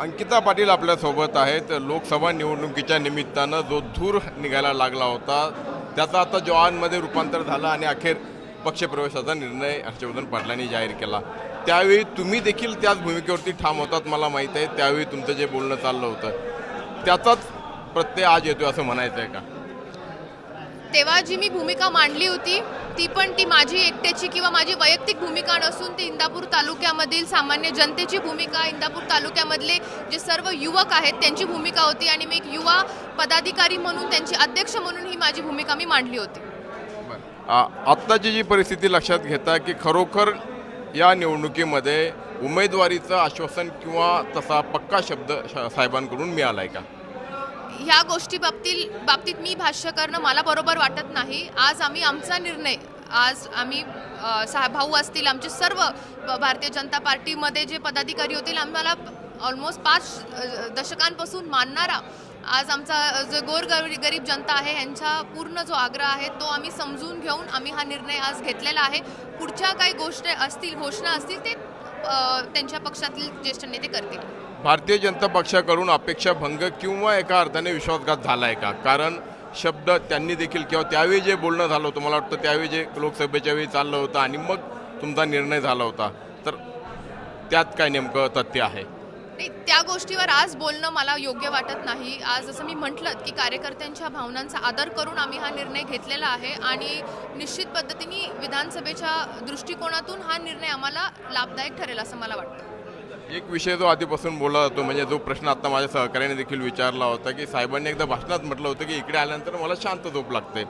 अंकिता पाटील आपल्यासोबत आहेत. लोकसभा निवडणुकीच्या निमित्तानं जो धूर निघायला लागला होता त्याचा आता जवानमध्ये रूपांतर झालं आणि अखेर पक्षप्रवेशाचा निर्णय हर्षवर्धन पाटलांनी जाहीर केला. त्यावेळी तुम्ही देखील त्याच भूमिकेवरती ठाम होतात मला माहीत आहे. त्यावेळी तुमचं जे बोलणं चाललं होतं त्याचाच प्रत्यय आज येतोय असं म्हणायचं आहे का? तेव्हा जी मी भूमिका मांडली होती ती पण ती माझी एकट्याची किंवा माझी वैयक्तिक भूमिका नसून ती इंदापूर तालुक्यामधील सामान्य जनतेची भूमिका इंदापूर तालुक्यामधले जे सर्व युवक आहेत त्यांची भूमिका होती आणि मी एक युवा पदाधिकारी म्हणून त्यांची अध्यक्ष म्हणून ही माझी भूमिका मी मांडली होती. आत्ताची जी परिस्थिती लक्षात घेता की खरोखर या निवडणुकीमध्ये उमेदवारीचं आश्वासन किंवा तसा पक्का शब्द साहेबांकडून मिळाला आहे का? ह्या गोष्टी बाबतीत बाबतीत मी भाष्य करणं मला बरोबर वाटत नाही. आज आम्ही आमचा निर्णय आज आम्ही सहा भाऊ असतील आमचे सर्व भारतीय जनता पार्टीमध्ये जे पदाधिकारी होतील आम्हाला ऑलमोस्ट पाच दशकांपासून मानणारा आज आमचा जो गोरगरी गरीब जनता आहे यांचा पूर्ण जो आग्रह आहे तो आम्ही समजून घेऊन आम्ही हा निर्णय आज घेतलेला आहे. पुढच्या काही गोष्टी असतील घोषणा असतील ते त्यांच्या पक्षातील ज्येष्ठ नेते करतील. भारतीय जनता पक्षाकडून अपेक्षा भंग किंवा एका अर्थाने विश्वासघात झाला आहे का? कारण शब्द त्यांनी देखील किंवा त्यावेळी जे बोलणं झालं होतं मला वाटतं त्यावेळी जे लोकसभेच्या वेळी चाललं होतं आणि मग तुमचा निर्णय झाला होता. तर त्यात काय नेमकं तथ्य आहे? नाही त्या गोष्टीवर आज बोलणं मला योग्य वाटत नाही. आज जसं मी म्हटलं की कार्यकर्त्यांच्या भावनांचा आदर करून आम्ही हा निर्णय घेतलेला आहे आणि निश्चित पद्धतीने विधानसभेच्या दृष्टिकोनातून हा निर्णय आम्हाला लाभदायक ठरेल असं मला वाटतं. एक विषय जो आधीपासून बोलला जातो म्हणजे जो प्रश्न आता माझ्या सहकार्याने देखील विचारला होता की साहेबांनी एकदा भाषणात म्हटलं होतं की इकडे आल्यानंतर मला शांत झोप लागते.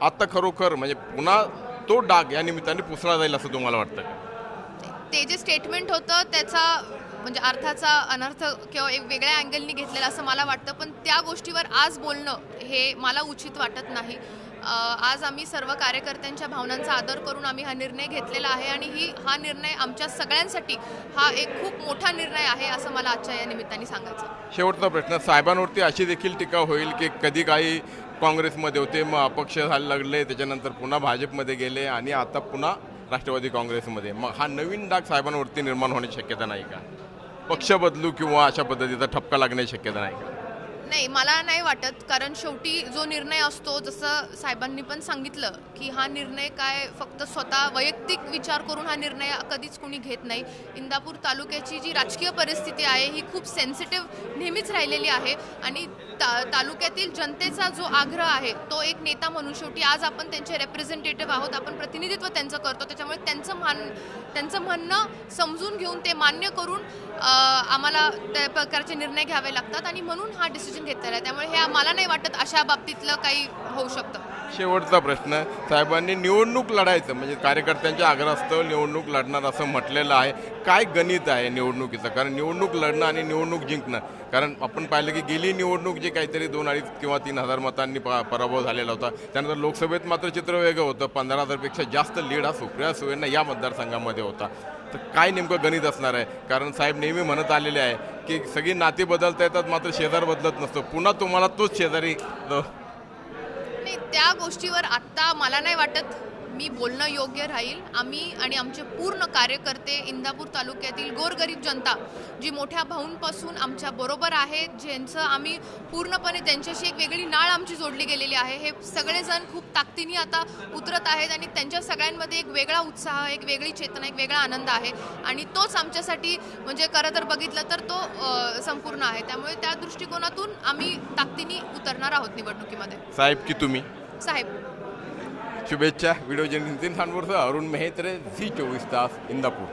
आता खरोखर म्हणजे पुन्हा तो डाग या निमित्ताने पुसला जाईल असं तुम्हाला वाटतं? ते जे स्टेटमेंट होतं त्याचा म्हणजे अर्थाचा अनर्थ किंवा एक वेगळ्या अँगलनी घेतलेला असं मला वाटतं. पण त्या गोष्टीवर आज बोलणं हे मला उचित वाटत नाही. आज आम्ही सर्व कार्यकर्त्यांच्या भावनांचा आदर करून आम्ही हा निर्णय घेतलेला आहे आणि ही हा निर्णय आमच्या सगळ्यांसाठी हा एक खूप मोठा निर्णय आहे असं मला आजच्या या निमित्ताने सांगायचं शेवटचा प्रश्न साहेबांवरती अशी देखील टीका होईल की कधी काही काँग्रेसमध्ये होते मग अपक्ष झाले लागले त्याच्यानंतर पुन्हा भाजपमध्ये गेले आणि आता पुन्हा राष्ट्रवादी काँग्रेसमध्ये. मग हा नवीन डाग साहेबांवरती निर्माण होण्याची शक्यता नाही का? पक्ष बदलू किंवा अशा पद्धतीचा ठपका लागण्याची शक्यता नाही. नाही मला नाही वाटत. कारण शेवटी जो निर्णय असतो जसं साहेबांनी पण सांगितलं की हा निर्णय काय फक्त स्वतः वैयक्तिक विचार करून हा निर्णय कधीच कोणी घेत नाही. इंदापूर तालुक्याची जी राजकीय परिस्थिती आहे ही खूप सेन्सिटिव्ह नेहमीच राहिलेली आहे. आणि ता तालुक्यातील जनतेचा जो आग्रह आहे तो एक नेता म्हणून शेवटी आज आपण त्यांचे रेप्रेझेंटेटिव्ह आहोत आपण प्रतिनिधित्व त्यांचं करतो. त्याच्यामुळे त्यांचं मान त्यांचं म्हणणं समजून घेऊन ते मान्य करून आम्हाला त्या प्रकारचे निर्णय घ्यावे लागतात. आणि म्हणून हा डिसिजन घेतलेला आहे त्यामुळे हे मला नाही वाटत अशा बाबतीतलं काही होऊ शकतं. शेवटचा प्रश्न साहेबांनी निवडणूक लढायचं म्हणजे कार्यकर्त्यांच्या आग्रहास्तव निवडणूक लढणार असं म्हटलेलं आहे. काय गणित आहे निवडणुकीचं? कारण निवडणूक लढणं आणि निवडणूक जिंकणं. कारण आपण पाहिलं की गेली निवडणूक जे काहीतरी दोन अडीच किंवा तीन हजार मतांनी प पराभव झालेला होता. त्यानंतर लोकसभेत मात्र चित्र वेगळं होतं. पंधरा हजारपेक्षा जास्त लीड हा सुप्रिया सुळेंना या मतदारसंघामध्ये होता. तर काय नेमकं गणित असणार आहे? कारण साहेब नेहमी म्हणत आलेले आहे की सगळी नाती बदलता येतात मात्र शेजार बदलत नसतो. पुन्हा तुम्हाला तोच शेजारी नाही त्या गोष्टीवर आत्ता मला नाही वाटत. मी बोलणं योग्य राहील. आम्ही आणि आमचे पूर्ण कार्यकर्ते इंदापूर तालुक्यातील गोरगरीब जनता जी मोठ्या भाऊंपासून आमच्या बरोबर आहे ज्यांचं आम्ही पूर्णपणे त्यांच्याशी एक वेगळी नाळ आमची जोडली गेलेली आहे. हे सगळेजण खूप ताकदीने आता उतरत आहेत आणि त्यांच्या सगळ्यांमध्ये एक वेगळा उत्साह एक वेगळी चेतना एक वेगळा आनंद आहे. आणि तोच आमच्यासाठी म्हणजे खरं तर बघितलं तर तो संपूर्ण आहे. त्यामुळे त्या दृष्टिकोनातून आम्ही ताकदीने उतरणार आहोत निवडणुकीमध्ये. साहेब की तुम्ही? साहेब. શુભેચ્છા વિડીયો જર્ની નીતિન ખાનપુર અરુણ મહેત્રે ઝી ચોવીસ તાસ ઇન્દાપુર